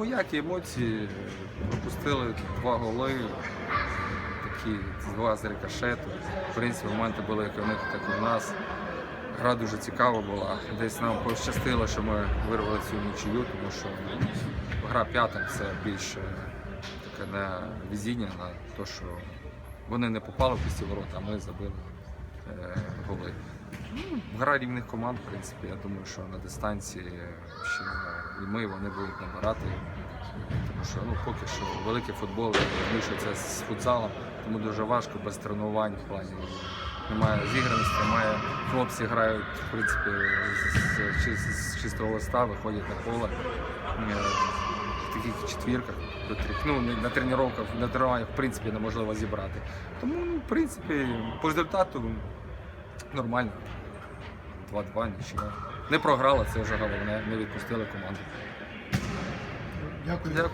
двоякі емоції. Пропустили два голи, такі два з рикошету. В принципі, моменти були як у них, так і у нас. Гра дуже цікава була. Десь нам пощастило, що ми вирвали цю нічию, тому що гра п'ятим це більше таке не везіння на те, що вони не попали в пісті ворота, а ми забили е, Гра рівних команд, в принципі, я думаю, що на дистанції ще і ми, вони будуть набирати. Тому що ну, поки що великий футбол змішується з футзалом, тому дуже важко без тренувань в плані. Немає зіграності, немає. Хлопці грають в принципі з, з, чистого листа, виходять на поле е, в таких четвірках, котрих ну, на тренуваннях, на тренуваннях в принципі неможливо зібрати. Тому, ну, в принципі, по результату нормально. 2-2, нічого. Не програла, це вже головне, не відпустили команду. Дякую.